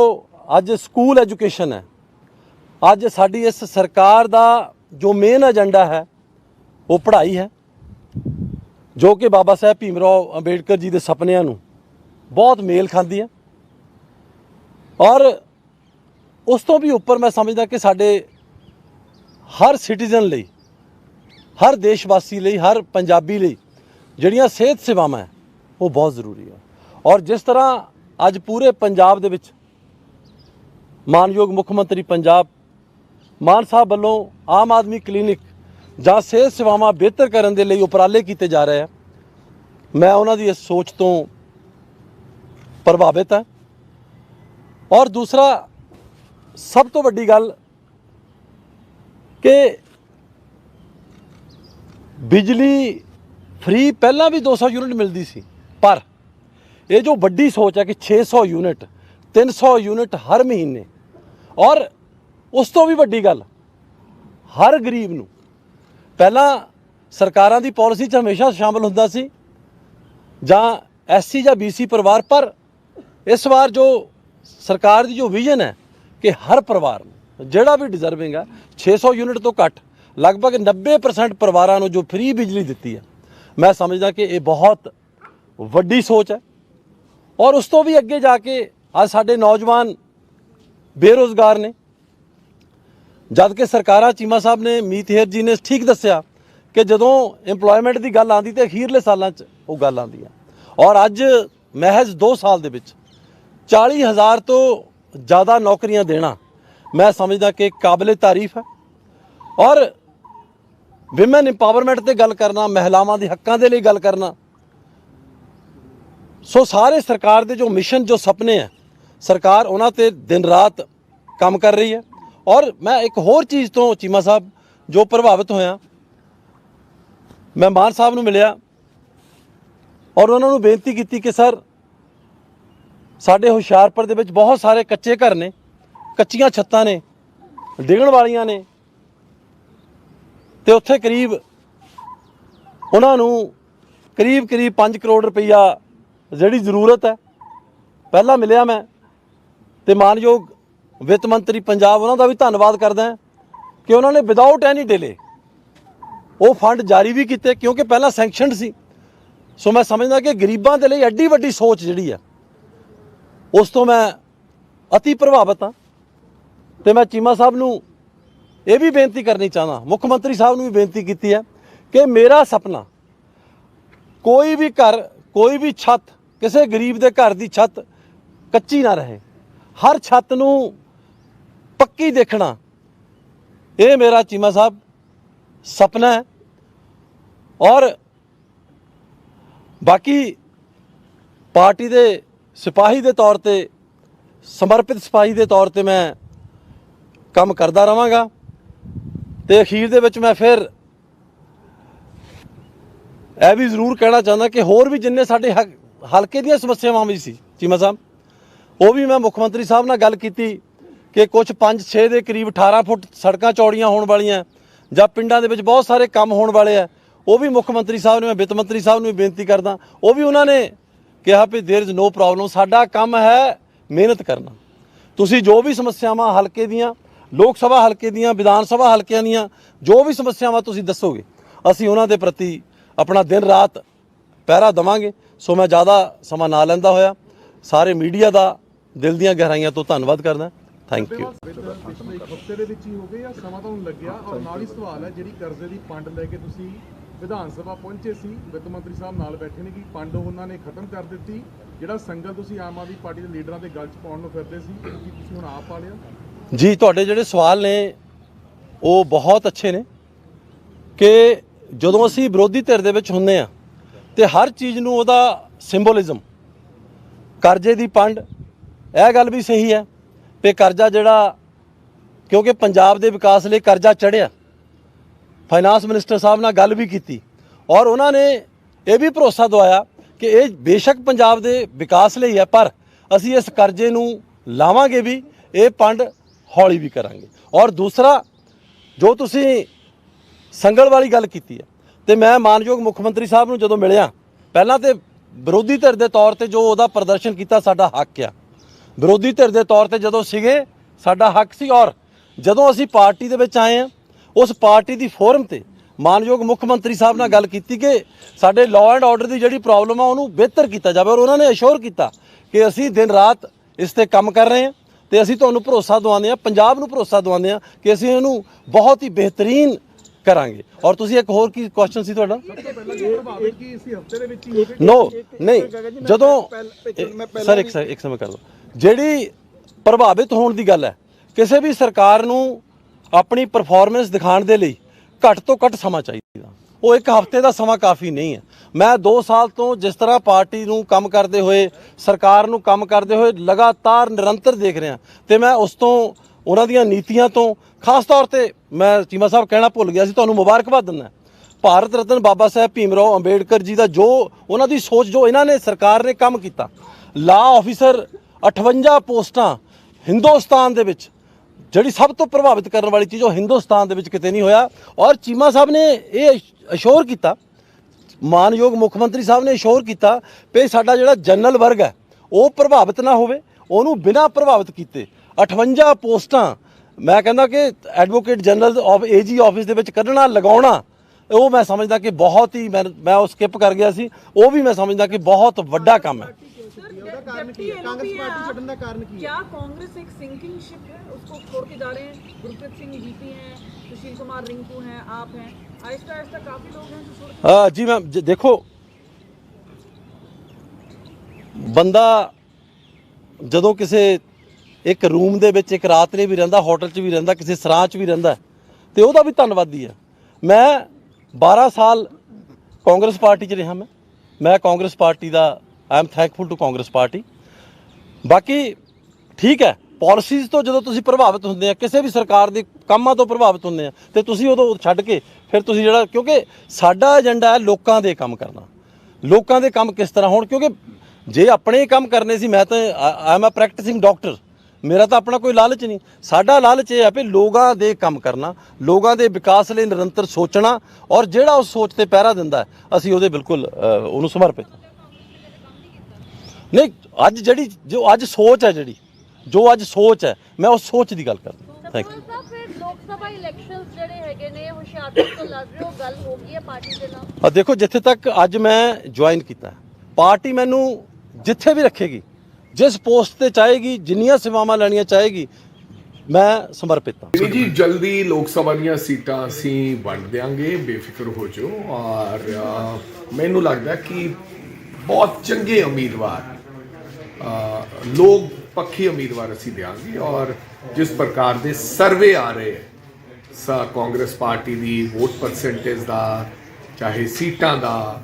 ਅੱਜ ਸਕੂਲ ਐਜੂਕੇਸ਼ਨ ਹੈ, ਅੱਜ ਸਾਡੀ ਇਸ ਸਰਕਾਰ ਦਾ ਜੋ ਮੇਨ ਏਜੰਡਾ ਹੈ, ਉਹ ਪੜ੍ਹਾਈ ਹੈ, ਜੋ ਕਿ ਬਾਬਾ ਸਾਹਿਬ ਭੀਮਰਾਓ ਅੰਬੇਡਕਰ ਜੀ ਦੇ ਸੁਪਨਿਆਂ ਨੂੰ ਬਹੁਤ ਮੇਲ ਖਾਂਦੀ ਹੈ। ਔਰ ਉਸ ਤੋਂ ਵੀ ਉੱਪਰ ਮੈਂ ਸਮਝਦਾ ਕਿ ਸਾਡੇ ਹਰ ਸਿਟੀਜ਼ਨ ਲਈ, ਹਰ ਦੇਸ਼ ਵਾਸੀ ਲਈ, ਹਰ ਪੰਜਾਬੀ ਲਈ ਜਿਹੜੀਆਂ ਸਿਹਤ ਸੇਵਾਵਾਂ ਉਹ ਬਹੁਤ ਜ਼ਰੂਰੀ ਹੈ। ਔਰ ਜਿਸ ਤਰ੍ਹਾਂ ਅੱਜ ਪੂਰੇ ਪੰਜਾਬ ਦੇ ਵਿੱਚ ਮਾਨਯੋਗ ਮੁੱਖ ਮੰਤਰੀ ਪੰਜਾਬ ਮਾਨ ਸਾਹਿਬ ਵੱਲੋਂ ਆਮ ਆਦਮੀ ਕਲੀਨਿਕ ਜਾਂ ਸਿਹਤ ਸੇਵਾਵਾਂ ਬਿਹਤਰ ਕਰਨ ਦੇ ਲਈ ਉਪਰਾਲੇ ਕੀਤੇ ਜਾ ਰਹੇ ਆ ਮੈਂ ਉਹਨਾਂ ਦੀ ਇਸ ਸੋਚ ਤੋਂ ਪ੍ਰਭਾਵਿਤ ਹਾਂ। ਔਰ ਦੂਸਰਾ, ਸਭ ਤੋਂ ਵੱਡੀ ਗੱਲ ਕਿ ਬਿਜਲੀ ਫ੍ਰੀ ਪਹਿਲਾਂ ਵੀ 200 ਯੂਨਿਟ ਮਿਲਦੀ ਸੀ, ਪਰ ਇਹ ਜੋ ਵੱਡੀ ਸੋਚ ਹੈ ਕਿ 600 ਯੂਨਿਟ 300 ਯੂਨਿਟ ਹਰ ਮਹੀਨੇ, ਔਰ ਉਸ ਤੋਂ ਵੀ ਵੱਡੀ ਗੱਲ, ਹਰ ਗਰੀਬ ਨੂੰ, ਪਹਿਲਾਂ ਸਰਕਾਰਾਂ ਦੀ ਪਾਲਿਸੀ 'ਚ ਹਮੇਸ਼ਾ ਸ਼ਾਮਲ ਹੁੰਦਾ ਸੀ, ਜਾਂ ਐਸਸੀ ਜਾਂ ਬੀਸੀ ਪਰਿਵਾਰ, ਪਰ ਇਸ ਵਾਰ ਜੋ ਸਰਕਾਰ ਦੀ ਜੋ ਵਿਜ਼ਨ ਹੈ ਕਿ ਹਰ ਪਰਿਵਾਰ ਨੂੰ ਜਿਹੜਾ ਵੀ ਡਿਜ਼ਰਵਿੰਗ ਹੈ 600 ਯੂਨਿਟ ਤੋਂ ਘੱਟ, ਲਗਭਗ 90% ਪਰਿਵਾਰਾਂ ਨੂੰ ਜੋ ਫ੍ਰੀ ਬਿਜਲੀ ਦਿੱਤੀ ਹੈ। ਮੈਂ ਸਮਝਦਾ ਕਿ ਇਹ ਬਹੁਤ ਵੱਡੀ ਸੋਚ ਹੈ ਔਰ ਉਸ ਤੋਂ ਵੀ ਅੱਗੇ ਜਾ ਕੇ ਅੱਜ ਸਾਡੇ ਨੌਜਵਾਨ ਬੇਰੋਜ਼ਗਾਰ ਨੇ। ਜਦ ਕਿ ਸਰਕਾਰਾਂ ਚੀਮਾ ਸਾਹਿਬ ਨੇ ਮੀਤ ਹੇਰ ਜੀ ਨੇ ਠੀਕ ਦੱਸਿਆ ਕਿ ਜਦੋਂ EMPLOYMENT ਦੀ ਗੱਲ ਆਂਦੀ ਤੇ ਅਖੀਰਲੇ ਸਾਲਾਂ 'ਚ ਉਹ ਗੱਲ ਆਂਦੀ ਆ ਔਰ ਅੱਜ ਮਹਿਜ਼ 2 ਸਾਲ ਦੇ ਵਿੱਚ 40000 ਤੋਂ ਜ਼ਿਆਦਾ ਨੌਕਰੀਆਂ ਦੇਣਾ ਮੈਂ ਸਮਝਦਾ ਕਿ ਕਾਬਲੇ ਤਾਰੀਫ ਹੈ। ਔਰ ਵਿਮਨ ਇੰਪਾਵਰਮੈਂਟ ਤੇ ਗੱਲ ਕਰਨਾ, ਮਹਿਲਾਵਾਂ ਦੇ ਹੱਕਾਂ ਦੇ ਲਈ ਗੱਲ ਕਰਨਾ, ਸੋ ਸਾਰੇ ਸਰਕਾਰ ਦੇ ਜੋ ਮਿਸ਼ਨ ਜੋ ਸੁਪਨੇ ਹੈ, ਸਰਕਾਰ ਉਹਨਾਂ ਤੇ ਦਿਨ ਰਾਤ ਕੰਮ ਕਰ ਰਹੀ ਹੈ। ਔਰ ਮੈਂ ਇੱਕ ਹੋਰ ਚੀਜ਼ ਤੋਂ ਚੀਮਾ ਸਾਹਿਬ, ਜੋ ਪ੍ਰਭਾਵਿਤ ਹੋਇਆ, ਮੈਂ ਮਾਨ ਸਾਹਿਬ ਨੂੰ ਮਿਲਿਆ ਔਰ ਉਹਨਾਂ ਨੂੰ ਬੇਨਤੀ ਕੀਤੀ ਕਿ ਸਰ ਸਾਡੇ ਹੁਸ਼ਿਆਰਪੁਰ ਦੇ ਵਿੱਚ ਬਹੁਤ ਸਾਰੇ ਕੱਚੇ ਘਰ ਨੇ, ਕੱਚੀਆਂ ਛੱਤਾਂ ਨੇ, ਡਿੱਗਣ ਵਾਲੀਆਂ ਨੇ। ਤੇ ਉੱਥੇ ਕਰੀਬ ਉਹਨਾਂ ਨੂੰ ਕਰੀਬ ਕਰੀਬ 5 ਕਰੋੜ ਰੁਪਈਆ ਜਿਹੜੀ ਜ਼ਰੂਰਤ ਹੈ, ਪਹਿਲਾਂ ਮਿਲਿਆ ਮੈਂ। ਤੇ ਮਾਨਯੋਗ ਵਿੱਤ ਮੰਤਰੀ ਪੰਜਾਬ, ਉਹਨਾਂ ਦਾ ਵੀ ਧੰਨਵਾਦ ਕਰਦਾ ਕਿ ਉਹਨਾਂ ਨੇ ਵਿਦਆਊਟ ਐਨੀ ਡਿਲੇ ਉਹ ਫੰਡ ਜਾਰੀ ਵੀ ਕੀਤੇ, ਕਿਉਂਕਿ ਪਹਿਲਾਂ ਸੈਂਕਸ਼ਨਡ ਸੀ। ਸੋ ਮੈਂ ਸਮਝਦਾ ਕਿ ਗਰੀਬਾਂ ਦੇ ਲਈ ਐਡੀ ਵੱਡੀ ਸੋਚ ਜਿਹੜੀ ਹੈ ਉਸ ਤੋਂ ਮੈਂ ਅਤੀ ਪ੍ਰਭਾਵਿਤ ਹਾਂ ਤੇ ਮੈਂ ਚੀਮਾ ਸਾਹਿਬ ਨੂੰ ਇਹ ਵੀ ਬੇਨਤੀ ਕਰਨੀ ਚਾਹਨਾ ਮੁੱਖ ਮੰਤਰੀ ਸਾਹਿਬ ਨੂੰ ਵੀ ਬੇਨਤੀ ਕੀਤੀ ਹੈ ਕਿ ਮੇਰਾ ਸੁਪਨਾ ਕੋਈ ਵੀ ਘਰ, ਕੋਈ ਵੀ ਛੱਤ, ਕਿਸੇ ਗਰੀਬ ਦੇ ਘਰ ਦੀ ਛੱਤ ਕੱਚੀ ਨਾ ਰਹੇ। ਹਰ ਛੱਤ ਨੂੰ ਪੱਕੀ ਦੇਖਣਾ, ਇਹ ਮੇਰਾ ਚੀਮਾ ਸਾਹਿਬ ਸੁਪਨਾ ਹੈ। ਔਰ ਬਾਕੀ ਪਾਰਟੀ ਦੇ ਸਿਪਾਹੀ ਦੇ ਤੌਰ ਤੇ, ਸਮਰਪਿਤ ਸਿਪਾਹੀ ਦੇ ਤੌਰ ਤੇ ਮੈਂ ਕੰਮ ਕਰਦਾ ਰਵਾਂਗਾ ਤੇ ਅਖੀਰ ਦੇ ਵਿੱਚ ਮੈਂ ਫਿਰ ਇਹ ਵੀ ਜ਼ਰੂਰ ਕਹਿਣਾ ਚਾਹੁੰਦਾ ਕਿ ਹੋਰ ਵੀ ਜਿੰਨੇ ਸਾਡੇ ਹਕ- ਹਲਕੇ ਦੀਆਂ ਸਮੱਸਿਆਵਾਂ ਵੀ ਸੀ, ਚੀਮਾ ਸਾਹਿਬ, ਉਹ ਵੀ ਮੈਂ ਮੁੱਖ ਮੰਤਰੀ ਸਾਹਿਬ ਨਾਲ ਗੱਲ ਕੀਤੀ ਕਿ ਕੁਝ 5-6 ਦੇ ਕਰੀਬ 18 ਫੁੱਟ ਸੜਕਾਂ ਚੌੜੀਆਂ ਹੋਣ ਵਾਲੀਆਂ, ਜਾਂ ਪਿੰਡਾਂ ਦੇ ਵਿੱਚ ਬਹੁਤ ਸਾਰੇ ਕੰਮ ਹੋਣ ਵਾਲੇ ਆ, ਉਹ ਵੀ ਮੁੱਖ ਮੰਤਰੀ ਸਾਹਿਬ ਨੂੰ ਮੈਂ ਵਿੱਤ ਮੰਤਰੀ ਸਾਹਿਬ ਨੂੰ ਵੀ ਬੇਨਤੀ ਕਰਦਾ, ਉਹ ਵੀ ਉਹਨਾਂ ਨੇ ਕਿਹਾ ਵੀ देयर इज नो ਪ੍ਰੋਬਲਮ ਸਾਡਾ ਕੰਮ ਹੈ ਮਿਹਨਤ ਕਰਨਾ ਤੁਸੀਂ ਜੋ ਵੀ ਸਮੱਸਿਆਵਾਂ ਹਲਕੇ ਦੀਆਂ ਲੋਕ ਸਭਾ ਹਲਕੇ ਦੀਆਂ ਵਿਧਾਨ ਸਭਾ ਹਲਕਿਆਂ ਦੀਆਂ ਜੋ ਵੀ ਸਮੱਸਿਆਵਾਂ ਤੁਸੀਂ ਦੱਸੋਗੇ ਅਸੀਂ ਉਹਨਾਂ ਦੇ ਪ੍ਰਤੀ ਆਪਣਾ ਦਿਨ ਰਾਤ ਪਹਿਰਾ ਦਵਾਂਗੇ ਸੋ ਮੈਂ ਜ਼ਿਆਦਾ ਸਮਾਂ ਨਾ ਲੈਂਦਾ ਹੋਇਆ ਸਾਰੇ ਮੀਡੀਆ ਦਾ ਦਿਲ ਦੀਆਂ ਗਹਿਰਾਈਆਂ ਤੋਂ ਧੰਨਵਾਦ ਕਰਦਾ ਥੈਂਕ ਯੂ ਪਿਛਲੇ ਇੱਕ ਹਫ਼ਤੇ ਦੇ ਵਿੱਚ ਹੀ ਹੋ ਗਏ ਜਾਂ ਸਮਾਂ ਤੁਹਾਨੂੰ ਲੱਗਿਆ ਔਰ ਨਾਲ ਹੀ ਸਵਾਲ ਹੈ ਜਿਹੜੀ ਕਰਜ਼ੇ ਦੀ ਪੰਡ ਲੈ ਕੇ ਤੁਸੀਂ ਵਿਧਾਨ ਸਭਾ ਪਹੁੰਚੇ ਸੀ, ਵਿੱਤ ਮੰਤਰੀ ਸਾਹਿਬ ਨਾਲ ਬੈਠੇ ਨੇ ਕਿ ਪੰਡ ਉਹਨਾਂ ਨੇ ਖਤਮ ਕਰ ਦਿੱਤੀ। ਜਿਹੜਾ ਸੰਗਲ ਤੁਸੀਂ ਆਮ ਆਦਮੀ ਪਾਰਟੀ ਦੇ ਲੀਡਰਾਂ ਦੇ ਗੱਲ 'ਚ ਪਾਉਣ ਨੂੰ ਫਿਰਦੇ ਸੀ ਕੀ ਤੁਸੀਂ ਹੁਣ ਆਪ ਪਾ ਲਿਆ? ਜੀ, ਤੁਹਾਡੇ ਜਿਹੜੇ ਸਵਾਲ ਨੇ, ਉਹ ਬਹੁਤ ਅੱਛੇ ਨੇ ਕਿ ਜਦੋਂ ਅਸੀਂ ਵਿਰੋਧੀ ਧਿਰ ਦੇ ਵਿੱਚ ਹੁੰਦੇ ਆ ਤੇ ਹਰ ਚੀਜ਼ ਨੂੰ ਉਹਦਾ ਸਿੰਬੋਲਿਜ਼ਮ, ਕਰਜ਼ੇ ਦੀ ਪੰਡ, ਇਹ ਗੱਲ ਵੀ ਸਹੀ ਹੈ ਕਿ ਕਰਜ਼ਾ ਜਿਹੜਾ, ਕਿਉਂਕਿ ਪੰਜਾਬ ਦੇ ਵਿਕਾਸ ਲਈ ਕਰਜ਼ਾ ਚੜਿਆ ਫਾਈਨਾਂਸ ਮਿਨਿਸਟਰ ਸਾਹਿਬ ਨਾਲ ਗੱਲ ਵੀ ਕੀਤੀ ਔਰ ਉਹਨਾਂ ਨੇ ਇਹ ਵੀ ਭਰੋਸਾ ਦਵਾਇਆ ਕਿ ਇਹ ਬੇਸ਼ੱਕ ਪੰਜਾਬ ਦੇ ਵਿਕਾਸ ਲਈ ਹੈ, ਪਰ ਅਸੀਂ ਇਸ ਕਰਜ਼ੇ ਨੂੰ ਲਾਵਾਂਗੇ ਵੀ, ਇਹ ਪੰਡ ਹੌਲੀ ਵੀ ਕਰਾਂਗੇ। ਔਰ ਦੂਸਰਾ, ਜੋ ਤੁਸੀਂ ਸੰਗਲ ਵਾਲੀ ਗੱਲ ਕੀਤੀ ਹੈ, ਤੇ ਮੈਂ ਮਾਨਯੋਗ ਮੁੱਖ ਮੰਤਰੀ ਸਾਹਿਬ ਨੂੰ ਜਦੋਂ ਮਿਲਿਆ, ਪਹਿਲਾਂ ਤੇ ਵਿਰੋਧੀ ਧਿਰ ਦੇ ਤੌਰ ਤੇ ਜੋ ਉਹਦਾ ਪ੍ਰਦਰਸ਼ਨ ਕੀਤਾ, ਸਾਡਾ ਹੱਕ ਆ। ਵਿਰੋਧੀ ਧਿਰ ਦੇ ਤੌਰ ਤੇ ਜਦੋਂ ਸੀਗੇ, ਸਾਡਾ ਹੱਕ ਸੀ। ਔਰ ਜਦੋਂ ਅਸੀਂ ਪਾਰਟੀ ਦੇ ਵਿੱਚ ਆਏ ਆ ਉਸ ਪਾਰਟੀ ਦੀ ਫੋਰਮ ਤੇ ਮਾਨਯੋਗ ਮੁੱਖ ਮੰਤਰੀ ਸਾਹਿਬ ਨਾਲ ਗੱਲ ਕੀਤੀ ਕਿ ਸਾਡੇ ਲਾਅ ਐਂਡ ਆਰਡਰ ਦੀ ਜਿਹੜੀ ਪ੍ਰੋਬਲਮ ਆ, ਉਹਨੂੰ ਬਿਹਤਰ ਕੀਤਾ ਜਾਵੇ ਔਰ ਉਹਨਾਂ ਨੇ ਅਸ਼ੋਰ ਕੀਤਾ ਕਿ ਅਸੀਂ ਦਿਨ ਰਾਤ ਇਸ ਤੇ ਕੰਮ ਕਰ ਰਹੇ ਹਾਂ ਤੇ ਅਸੀਂ ਤੁਹਾਨੂੰ ਭਰੋਸਾ ਦਵਾਉਂਦੇ ਹਾਂ, ਪੰਜਾਬ ਨੂੰ ਭਰੋਸਾ ਦਵਾਉਂਦੇ ਹਾਂ ਕਿ ਅਸੀਂ ਇਹਨੂੰ ਬਹੁਤ ਹੀ ਬਿਹਤਰੀਨ ਕਰਾਂਗੇ। ਔਰ ਤੁਸੀਂ ਇੱਕ ਹੋਰ ਕੀ ਕੁਐਸਚਨ ਸੀ ਤੁਹਾਡਾ? ਨੋ ਨਹੀਂ। ਜਦੋਂ ਸਰ, ਇੱਕ ਇੱਕ ਸਮੇਂ ਕਰ ਲਓ। ਜਿਹੜੀ ਪ੍ਰਭਾਵਿਤ ਹੋਣ ਦੀ ਗੱਲ ਹੈ, ਕਿਸੇ ਵੀ ਸਰਕਾਰ ਨੂੰ ਆਪਣੀ ਪਰਫਾਰਮੈਂਸ ਦਿਖਾਉਣ ਦੇ ਲਈ ਘੱਟ ਤੋਂ ਘੱਟ ਸਮਾਂ ਚਾਹੀਦਾ। ਉਹ ਇੱਕ ਹਫ਼ਤੇ ਦਾ ਸਮਾਂ ਕਾਫੀ ਨਹੀਂ ਹੈ। ਮੈਂ 2 ਸਾਲ ਤੋਂ ਜਿਸ ਤਰ੍ਹਾਂ ਪਾਰਟੀ ਨੂੰ ਕੰਮ ਕਰਦੇ ਹੋਏ, ਸਰਕਾਰ ਨੂੰ ਕੰਮ ਕਰਦੇ ਹੋਏ ਲਗਾਤਾਰ ਨਿਰੰਤਰ ਦੇਖ ਰਿਹਾ ਤੇ ਮੈਂ ਉਸ ਤੋਂ, ਉਹਨਾਂ ਦੀਆਂ ਨੀਤੀਆਂ ਤੋਂ ਖਾਸ ਤੌਰ ਤੇ ਮੈਂ ਚੀਮਾ ਸਾਹਿਬ ਕਹਿਣਾ ਭੁੱਲ ਗਿਆ ਸੀ, ਤੁਹਾਨੂੰ ਮੁਬਾਰਕਬਾਦ ਦਿੰਦਾ ਭਾਰਤ ਰਤਨ ਬਾਬਾ ਸਾਹਿਬ ਭੀਮਰਾਓ ਅੰਬੇਡਕਰ ਜੀ ਦਾ ਜੋ ਉਹਨਾਂ ਦੀ ਸੋਚ ਜੋ ਇਹਨਾਂ ਨੇ ਸਰਕਾਰ ਨੇ ਕੰਮ ਕੀਤਾ ਲਾ ਆਫੀਸਰ 58 ਪੋਸਟਾਂ ਹਿੰਦੁਸਤਾਨ ਦੇ ਵਿੱਚ ਜਿਹੜੀ ਸਭ ਤੋਂ ਪ੍ਰਭਾਵਿਤ ਕਰਨ ਵਾਲੀ ਚੀਜ਼ ਉਹ ਹਿੰਦੁਸਤਾਨ ਦੇ ਵਿੱਚ ਕਿਤੇ ਨਹੀਂ ਹੋਇਆ। ਔਰ ਚੀਮਾ ਸਾਹਿਬ ਨੇ ਇਹ ਅਸ਼ੋਰ ਕੀਤਾ। ਮਾਨਯੋਗ ਮੁੱਖ ਮੰਤਰੀ ਸਾਹਿਬ ਨੇ ਅਸ਼ੋਰ ਕੀਤਾ ਕਿ ਸਾਡਾ ਜਿਹੜਾ ਜਨਰਲ ਵਰਗ ਹੈ, ਉਹ ਪ੍ਰਭਾਵਿਤ ਨਾ ਹੋਵੇ। ਉਹਨੂੰ ਬਿਨਾਂ ਪ੍ਰਭਾਵਿਤ ਕੀਤੇ 58 ਪੋਸਟਾਂ, ਮੈਂ ਕਹਿੰਦਾ ਕਿ advocate general of AG office ਦੇ ਵਿੱਚ ਕੱਢਣਾ, ਲਗਾਉਣਾ, ਉਹ ਮੈਂ ਸਮਝਦਾ ਕਿ ਬਹੁਤ ਹੀ ਮੈਂ ਮੈਂ ਉਹ ਸਕਿਪ ਕਰ ਗਿਆ ਸੀ। ਉਹ ਵੀ ਮੈਂ ਸਮਝਦਾ ਕਿ ਬਹੁਤ ਵੱਡਾ ਕੰਮ ਹੈ। ਕਾਰਨ ਕੀ ਹੈ? ਕਾਂਗਰਸ ਪਾਰਟੀ ਛੱਡਣ एक सिंकिंग के जा रहे हैं गुरप्रीत सिंह जीपी हैं सुशील कुमार रिंकू हैं आप हैं आहिस्ता आहिस्ता काफी लोग हैं जो छोड़ के ਅ, ਜੀ ਮੈਮ ਜ- ਦੇਖੋ ਬੰਦਾ ਜਦੋਂ ਕਿਸੇ ਇੱਕ ਰੂਮ ਦੇ ਵਿੱਚ ਇੱਕ ਰਾਤ ਲਈ ਵੀ ਰਹਿੰਦਾ ਹੋਟਲ 'ਚ ਵੀ ਰਹਿੰਦਾ ਕਿਸੇ ਸਰਾਂ 'ਚ ਵੀ ਰਹਿੰਦਾ ਤੇ ਉਹਦਾ ਵੀ ਧੰਨਵਾਦੀ ਆ ਮੈਂ 12 ਸਾਲ ਕਾਂਗਰਸ ਪਾਰਟੀ 'ਚ ਰਿਹਾ ਮੈਂ। ਮੈਂ Congress party the I am thankful to Congress party ਬਾਕੀ ਠੀਕ ਹੈ ਪਾਲਿਸੀਜ਼ ਤੋਂ ਜਦੋਂ ਤੁਸੀਂ ਪ੍ਰਭਾਵਿਤ ਹੁੰਦੇ ਆ, ਕਿਸੇ ਵੀ ਸਰਕਾਰ ਦੇ ਕੰਮਾਂ ਤੋਂ ਪ੍ਰਭਾਵਿਤ ਹੁੰਦੇ ਆ, ਤੇ ਤੁਸੀਂ ਉਦੋਂ ਛੱਡ ਕੇ ਫਿਰ ਤੁਸੀਂ ਜਿਹੜਾ, ਕਿਉਂਕਿ ਸਾਡਾ ਏਜੰਡਾ ਹੈ ਲੋਕਾਂ ਦੇ ਕੰਮ ਕਰਨਾ। ਲੋਕਾਂ ਦੇ ਕੰਮ ਕਿਸ ਤਰ੍ਹਾਂ ਹੋਣ? ਕਿਉਂਕਿ ਜੇ ਆਪਣੇ ਕੰਮ ਕਰਨੇ ਸੀ, ਮੈਂ ਤਾਂ I am a practising doctor ਮੇਰਾ ਤਾਂ ਆਪਣਾ ਕੋਈ ਲਾਲਚ ਨਹੀਂ। ਸਾਡਾ ਲਾਲਚ ਇਹ ਹੈ ਵੀ ਲੋਕਾਂ ਦੇ ਕੰਮ ਕਰਨਾ, ਲੋਕਾਂ ਦੇ ਵਿਕਾਸ ਲਈ ਨਿਰੰਤਰ ਸੋਚਣਾ, ਔਰ ਜਿਹੜਾ ਉਸ ਸੋਚ ਤੇ ਪਹਿਰਾ ਦਿੰਦਾ, ਅਸੀਂ ਉਹਦੇ ਬਿਲਕੁਲ ਉਹਨੂੰ ਸਮਰਪਿਤ ਨਹੀਂ ਅੱਜ ਜਿਹੜੀ ਜੋ ਅੱਜ ਸੋਚ ਹੈ ਜਿਹੜੀ ਜੋ ਅੱਜ ਸੋਚ ਹੈ ਮੈਂ ਉਸ ਸੋਚ ਦੀ ਗੱਲ ਕਰਦਾ। ਥੈਂਕ ਯੂ ਸਾਹਿਬ ਫਿਰ ਲੋਕ ਸਭਾ ਇਲੈਕਸ਼ਨਸ ਜਿਹੜੇ ਹੈਗੇ ਨੇ ਹੁਸ਼ਿਆਰਪੁਰ ਤੋਂ ਲੜ ਰਹੇ ਹੋ ਗੱਲ ਹੋ ਗਈ ਹੈ ਪਾਰਟੀ ਦੇ ਨਾਲ? ਆ ਦੇਖੋ ਜਿੱਥੇ ਤੱਕ ਅੱਜ ਮੈਂ ਜੁਆਇਨ ਕੀਤਾ ਹੈ, ਪਾਰਟੀ ਮੈਨੂੰ ਜਿੱਥੇ ਵੀ ਰੱਖੇਗੀ ਜਿਸ ਪੋਸਟ ਤੇ ਚਾਹੇਗੀ ਜਿੰਨੀਆਂ ਸੇਵਾਵਾਂ ਲੈਣੀਆਂ ਚਾਹੇਗੀ ਮੈਂ ਸਮਰਪਿਤ ਹਾਂ। ਜੀ ਜਲਦੀ ਲੋਕ ਸਭਾ ਦੀਆਂ ਸੀਟਾਂ ਅਸੀਂ ਵੰਡ ਦਿਆਂਗੇ ਬੇਫਿਕਰ ਹੋ ਜਾਓ। ਔਰ ਮੈਨੂੰ ਲੱਗਦਾ ਕਿ ਬਹੁਤ ਚੰਗੇ ਉਮੀਦਵਾਰ ਲੋਕ ਪੱਖੀ ਉਮੀਦਵਾਰ ਅਸੀਂ ਦਿਆਂਗੇ ਔਰ ਜਿਸ ਪ੍ਰਕਾਰ ਦੇ ਸਰਵੇ ਆ ਰਹੇ ਹੈ, ਸਾ ਕਾਂਗਰਸ ਪਾਰਟੀ ਦੀ ਵੋਟ ਪਰਸੈਂਟੇਜ ਦਾ, ਚਾਹੇ ਸੀਟਾਂ ਦਾ,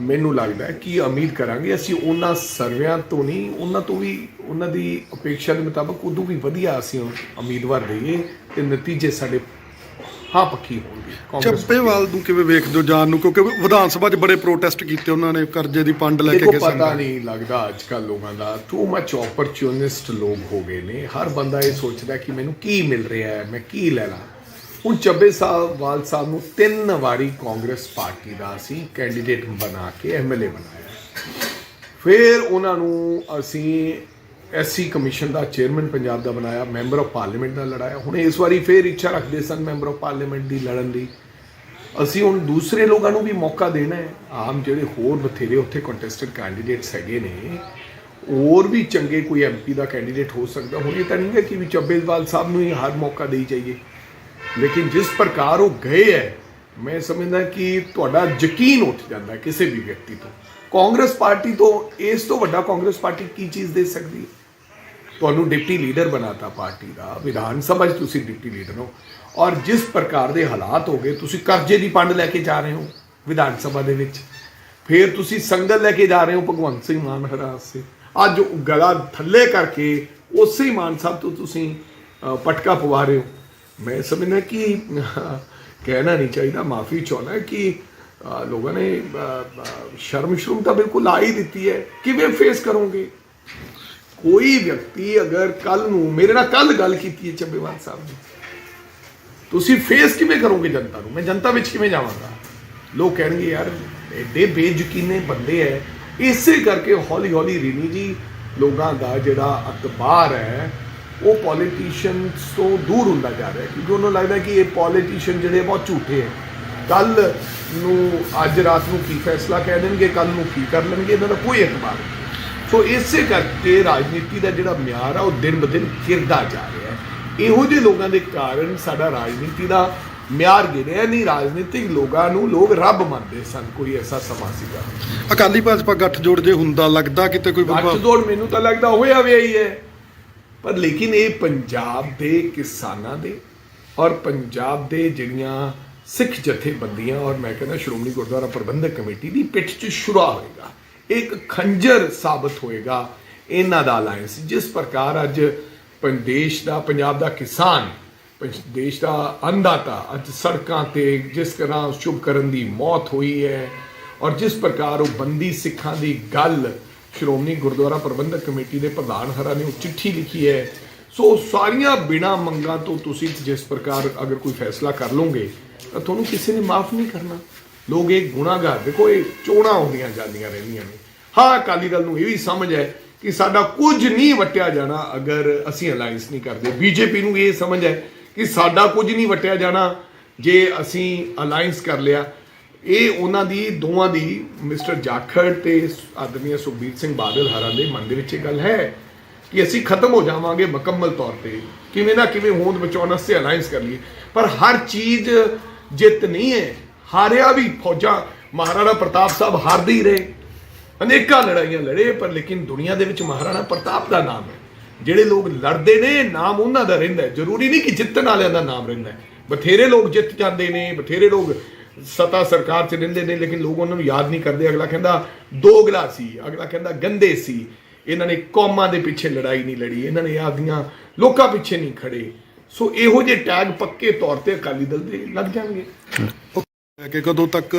ਮੈਨੂੰ ਲੱਗਦਾ ਹੈ ਕਿ ਉਮੀਦ ਕਰਾਂਗੇ। ਅਸੀਂ ਉਹਨਾਂ ਸਰਵਿਆਂ ਤੋਂ ਨਹੀਂ, ਉਹਨਾਂ ਤੋਂ ਵੀ, ਉਹਨਾਂ ਦੀ ਅਪੇକ୍ଷା ਦੇ ਮੁਤਾਬਕ ਉਦੋਂ ਵੀ ਵਧੀਆ ਅਸੀਂ ਉਮੀਦਵਾਰ ਦੇਈਏ ਤੇ ਨਤੀਜੇ ਸਾਡੇ ਹਾਂ ਪੱਖੀ ਹੋਣਗੇ ਕਾਂਗਰਸ ਚੱਬੇਵਾਲ ਨੂੰ ਕਿਵੇਂ ਵੇਖਦੇ ਹੋ ਜਾਣ ਨੂੰ? ਕਿਉਂਕਿ ਵਿਧਾਨ ਸਭਾ 'ਚ ਬੜੇ ਪ੍ਰੋਟੈਸਟ ਕੀਤੇ ਉਹਨਾਂ ਨੇ ਕਰਜ਼ੇ ਦੀ ਪੰਡ ਲੈ ਕੇ ਦੇਖੋ ਕਿਸੇ ਪਤਾ ਨਹੀਂ ਲੱਗਦਾ ਅੱਜ ਕੱਲ ਲੋਕਾਂ ਦਾ। ਟੂ ਮੱਚ ਓਪਰਚੁਨਿਸਟ ਲੋਕ ਹੋ ਗਏ ਨੇ। ਹਰ ਬੰਦਾ ਇਹ ਸੋਚਦਾ ਕਿ ਮੈਨੂੰ ਕੀ ਮਿਲ ਰਿਹਾ ਹੈ ਮੈਂ ਕੀ ਲੈ ਲਾਂ। ਹੁਣ ਚੱਬੇ ਸਾਹਿਬ ਵਾਲ ਸਾਹਿਬ ਨੂੰ ਤਿੰਨ ਵਾਰੀ ਕਾਂਗਰਸ ਪਾਰਟੀ ਦਾ ਅਸੀਂ ਕੈਂਡੀਡੇਟ ਬਣਾ ਕੇ ਐਮਐਲਏ ਬਣਾਇਆ। ਫਿਰ ਉਹਨਾਂ ਨੂੰ ਅਸੀਂ ਐਸਸੀ ਕਮਿਸ਼ਨ ਦਾ ਚੇਅਰਮੈਨ ਪੰਜਾਬ ਦਾ ਬਣਾਇਆ, ਮੈਂਬਰ ਆਫ ਪਾਰਲੀਮੈਂਟ ਦਾ ਲੜਾਇਆ। ਹੁਣ ਇਸ ਵਾਰੀ ਫੇਰ ਇੱਛਾ ਰੱਖਦੇ ਸਨ ਮੈਂਬਰ ਆਫ ਪਾਰਲੀਮੈਂਟ ਦੀ ਲੜਨ ਦੀ। ਅਸੀਂ ਹੁਣ ਦੂਸਰੇ ਲੋਕਾਂ ਨੂੰ ਵੀ ਮੌਕਾ ਦੇਣਾ ਹੈ। ਆਮ ਜਿਹੜੇ ਹੋਰ ਬਥੇਰੇ ਉੱਥੇ ਕੰਟੈਸਟਡ ਕੈਂਡੀਡੇਟਸ ਹੈਗੇ ਨੇ, ਹੋਰ ਵੀ ਚੰਗੇ ਕੋਈ ਐਮਪੀ ਦਾ ਕੈਂਡੀਡੇਟ ਹੋ ਸਕਦਾ। ਹੁਣ ਇਹ ਤਾਂ ਨਹੀਂ ਹੈ ਕਿ ਵੀ ਚੱਬੇਵਾਲ ਸਾਹਿਬ ਨੂੰ ਹੀ ਹਰ ਮੌਕਾ ਦੇਈ ਜਾਈਏ। ਲੇਕਿਨ ਜਿਸ ਪ੍ਰਕਾਰ ਉਹ ਗਏ ਹੈ, ਮੈਂ ਸਮਝਦਾ ਕਿ ਤੁਹਾਡਾ ਯਕੀਨ ਉੱਠ ਜਾਂਦਾ ਕਿਸੇ ਵੀ ਵਿਅਕਤੀ ਤੋਂ। ਕਾਂਗਰਸ ਪਾਰਟੀ ਤੋਂ, ਇਸ ਤੋਂ ਵੱਡਾ ਕਾਂਗਰਸ ਪਾਰਟੀ ਕੀ ਚੀਜ਼ ਦੇ ਸਕਦੀ ਹੈ? ਤੁਹਾਨੂੰ ਡਿਪਟੀ ਲੀਡਰ ਬਣਾਤਾ ਪਾਰਟੀ ਦਾ, ਵਿਧਾਨ ਸਭਾ 'ਚ ਤੁਸੀਂ ਡਿਪਟੀ ਲੀਡਰ ਹੋ। ਔਰ ਜਿਸ ਪ੍ਰਕਾਰ ਦੇ ਹਾਲਾਤ ਹੋ ਗਏ, ਤੁਸੀਂ ਕਰਜ਼ੇ ਦੀ ਪੰਡ ਲੈ ਕੇ ਜਾ ਰਹੇ ਹੋ ਵਿਧਾਨ ਸਭਾ ਦੇ ਵਿੱਚ। ਫਿਰ ਤੁਸੀਂ ਸੰਗਤ ਲੈ ਕੇ ਜਾ ਰਹੇ ਹੋ ਭਗਵੰਤ ਸਿੰਘ ਮਾਨ ਹਰਾਸ ਸੇ। ਅੱਜ ਗਲਾ ਥੱਲੇ ਕਰਕੇ ਉਸੇ ਮਾਨ ਸਾਹਿਬ ਤੋਂ ਤੁਸੀਂ ਪਟਕਾ ਪਵਾ ਰਹੇ ਹੋ। ਮੈਂ ਸਮਝਦਾ ਕਿ ਕਹਿਣਾ ਨਹੀਂ ਚਾਹੀਦਾ, ਮਾਫੀ ਚਾਹੁੰਦਾ ਕਿ ਲੋਕਾਂ ਨੇ ਸ਼ਰਮ ਸ਼ਰਮ ਤਾਂ ਬਿਲਕੁਲ ਆ ਹੀ ਦਿੱਤੀ ਹੈ। ਕਿਵੇਂ ਫੇਸ ਕਰੋਗੇ? ਕੋਈ ਵਿਅਕਤੀ ਅਗਰ ਕੱਲ ਨੂੰ ਮੇਰੇ ਨਾਲ ਕੱਲ ਗੱਲ ਕੀਤੀ ਹੈ ਚੱਬੇਵਾਲ ਸਾਹਿਬ ਨੇ, ਤੁਸੀਂ ਫੇਸ ਕਿਵੇਂ ਕਰੋਗੇ ਜਨਤਾ ਨੂੰ? ਮੈਂ ਜਨਤਾ ਵਿੱਚ ਕਿਵੇਂ ਜਾਵਾਂਗਾ? ਲੋਕ ਕਹਿਣਗੇ, ਯਾਰ, ਐਡੇ ਬੇਯਕੀਨੇ ਬੰਦੇ ਐ। ਇਸੇ ਕਰਕੇ ਹੌਲੀ ਹੌਲੀ ਰੀਨੀ ਜੀ, ਲੋਕਾਂ ਦਾ ਜਿਹੜਾ ਅਖਬਾਰ ਹੈ ਉਹ ਪੋਲੀਟੀਸ਼ੀਅਨਸ ਤੋਂ ਦੂਰ ਹੁੰਦਾ ਜਾ ਰਿਹਾ ਕਿਉਂਕਿ ਉਹਨਾਂ ਨੂੰ ਲੱਗਦਾ ਕਿ ਇਹ ਪੋਲੀਟੀਸ਼ੀਅਨ ਜਿਹੜੇ ਬਹੁਤ ਝੂਠੇ ਹੈ ਕੱਲ ਨੂੰ, ਅੱਜ ਰਾਤ ਨੂੰ ਕੀ ਫੈਸਲਾ ਕਹਿ ਦੇਣਗੇ ਕੱਲ ਨੂੰ ਕੀ ਕਰ ਲੈਣਗੇ, ਇਹਨਾਂ ਦਾ ਕੋਈ ਅਖਬਾਰ ਨਹੀਂ। ਸੋ ਇਸੇ ਕਰਕੇ ਰਾਜਨੀਤੀ ਦਾ ਜਿਹੜਾ ਮਿਆਰ ਆ ਉਹ ਦਿਨ ਬਦਿਨ ਗਿਰਦਾ ਜਾ ਰਿਹਾ ਹੈ। ਇਹੋ ਜਿਹੇ ਲੋਕਾਂ ਦੇ ਕਾਰਨ ਸਾਡਾ ਰਾਜਨੀਤੀ ਦਾ ਮਿਆਰ ਗਿਰਿਆ। ਨਹੀਂ ਰਾਜਨੀਤਿਕ ਲੋਕਾਂ ਨੂੰ ਲੋਕ ਰੱਬ ਮੰਨਦੇ ਸਨ ਕੋਈ ਐਸਾ ਸਮਾਂ ਸੀਗਾ। ਅਕਾਲੀ ਭਾਜਪਾ ਗੱਠਜੋੜ ਜੇ ਹੁੰਦਾ ਲੱਗਦਾ ਕਿਤੇ ਕੋਈ ਗੱਠਜੋੜ ਮੈਨੂੰ ਤਾਂ ਲੱਗਦਾ ਹੋਇਆ ਵੀ ਹੀ ਹੈ। ਪਰ ਲੇਕਿਨ ਇਹ ਪੰਜਾਬ ਦੇ ਕਿਸਾਨਾਂ ਦੇ ਔਰ ਪੰਜਾਬ ਦੇ ਜਿਹੜੀਆਂ ਸਿੱਖ ਜਥੇਬੰਦੀਆਂ ਔਰ ਮੈਂ ਕਹਿੰਦਾ ਸ਼੍ਰੋਮਣੀ ਗੁਰਦੁਆਰਾ ਪ੍ਰਬੰਧਕ ਕਮੇਟੀ ਦੀ ਪਿੱਠ 'ਚ ਸ਼ੁਰਾ ਹੋਏਗਾ। ਇੱਕ ਖੰਜਰ ਸਾਬਤ ਹੋਏਗਾ ਇਹਨਾਂ ਦਾ ਅਲਾਈਅੰਸ ਜਿਸ ਪ੍ਰਕਾਰ ਅੱਜ ਪੰ- ਦੇਸ਼ ਦਾ ਪੰਜਾਬ ਦਾ ਕਿਸਾਨ ਪੰਜ- ਦੇਸ਼ ਦਾ ਅੰਦਾਤਾ ਅੱਜ ਸੜਕਾਂ ਤੇ ਜਿਸ ਤਰ੍ਹਾਂ ਸ਼ੁਭ ਕਰਨ ਦੀ ਮੌਤ ਹੋਈ ਹੈ ਔਰ ਜਿਸ ਪ੍ਰਕਾਰ ਉਹ ਬੰਦੀ ਸਿੱਖਾਂ ਦੀ ਗੱਲ ਸ਼੍ਰੋਮਣੀ ਗੁਰਦੁਆਰਾ ਪ੍ਰਬੰਧਕ ਕਮੇਟੀ ਦੇ ਪ੍ਰਧਾਨ ਹਰਾ ਨੇ ਉਹ ਚਿੱਠੀ ਲਿਖੀ ਹੈ। ਸੋ ਸਾਰੀਆਂ ਬਿਨਾ ਮੰਗਾਂ ਤੋਂ ਤੁਸੀਂ ਜਿਸ ਪ੍ਰਕਾਰ ਅਗਰ ਕੋਈ ਫੈਸਲਾ ਕਰ ਲਓਗੇ ਤਾਂ ਤੁਹਾਨੂੰ ਕਿਸੇ ਨੇ ਮਾਫ ਨਹੀਂ ਕਰਨਾ। ਲੋਕ ਇਹ ਗੁਨਾਹਗਾਰ, ਦੇਖੋ ਇਹ ਚੋਣਾਂ ਆਉਂਦੀਆਂ ਜਾਂਦੀਆਂ ਰਹਿੰਦੀਆਂ ਨੇ। ਹਾਂ, ਅਕਾਲੀ ਦਲ ਨੂੰ ਇਹ ਵੀ ਸਮਝ ਹੈ ਕਿ ਸਾਡਾ ਕੁਝ ਨਹੀਂ ਵਟਿਆ ਜਾਣਾ ਅਗਰ ਅਸੀਂ ਅਲਾਈਅੰਸ ਨਹੀਂ ਕਰਦੇ। ਬੀਜੇਪੀ ਨੂੰ ਇਹ ਸਮਝ ਹੈ ਕਿ ਸਾਡਾ ਕੁਝ ਨਹੀਂ ਵਟਿਆ ਜਾਣਾ ਜੇ ਅਸੀਂ ਅਲਾਈਅੰਸ ਕਰ ਲਿਆ। ਇਹ ਉਹਨਾਂ ਦੀ, ਦੋਵਾਂ ਦੀ, ਮਿਸਟਰ ਜਾਖੜ ਤੇ ਆਦਮੀ ਸੁਖਬੀਰ ਸਿੰਘ ਬਾਦਲ ਹਰਾਂ ਦੇ ਮਨ ਦੇ ਵਿੱਚ ਇਹ ਗੱਲ ਹੈ ਕਿ ਅਸੀਂ ਖਤਮ ਹੋ ਜਾਵਾਂਗੇ ਮੁਕੰਮਲ ਤੌਰ ਤੇ। ਕਿਵੇਂ ਨਾ ਕਿਵੇਂ ਹੋਂਦ ਬਚਾਉਣ ਵਾਸਤੇ ਅਲਾਈਅੰਸ ਕਰ ਲਈਏ। ਪਰ ਹਰ ਚੀਜ਼ ਜਿੱਤ ਨਹੀਂ ਹੈ। ਹਾਰਿਆ ਵੀ ਫੌਜਾਂ, ਮਹਾਰਾਣਾ ਪ੍ਰਤਾਪ ਸਾਹਿਬ ਹਾਰਦੇ ਹੀ ਰਹੇ। ਅਨੇਕਾਂ ਲੜਾਈਆਂ ਲੜੇ, ਪਰ ਲੇਕਿਨ ਦੁਨੀਆ ਦੇ ਵਿੱਚ ਮਹਾਰਾਣਾ ਪ੍ਰਤਾਪ ਦਾ ਨਾਮ ਹੈ। ਜਿਹੜੇ ਲੋਕ ਲੜਦੇ ਨੇ, ਨਾਮ ਉਹਨਾਂ ਦਾ ਰਹਿੰਦਾ ਹੈ। ਜ਼ਰੂਰੀ ਨਹੀਂ ਕਿ ਜਿੱਤਣ ਵਾਲਿਆਂ ਦਾ ਨਾਮ ਰਹਿੰਦਾ ਹੈ। ਬਥੇਰੇ ਲੋਕ ਜਿੱਤ ਜਾਂਦੇ ਨੇ, ਬਥੇਰੇ ਲੋਕ ਸਤਾ ਸਰਕਾਰ 'ਚ ਰਹਿੰਦੇ ਨੇ, ਲੇਕਿਨ ਲੋਕ ਉਹਨਾਂ ਨੂੰ ਯਾਦ ਨਹੀਂ ਕਰਦੇ। ਅਗਲਾ ਕਹਿੰਦਾ ਦੋਗਲਾ ਸੀ। ਅਗਲਾ ਕਹਿੰਦਾ, ਗੰਦੇ ਸੀ। ਇਹਨਾਂ ਨੇ ਕੌਮਾਂ ਦੇ ਪਿੱਛੇ ਲੜਾਈ ਨਹੀਂ ਲੜੀ। ਇਹਨਾਂ ਨੇ ਆਪਦੀਆਂ ਲੋਕਾਂ ਪਿੱਛੇ ਨਹੀਂ ਖੜੇ। ਸੋ ਇਹੋ ਜਿਹੇ ਟੈਗ ਪੱਕੇ ਤੌਰ ਤੇ ਅਕਾਲੀ ਦਲ ਦੇ ਲੱਗ ਜਾਣਗੇ। ਕਿ ਕਦੋਂ ਤੱਕ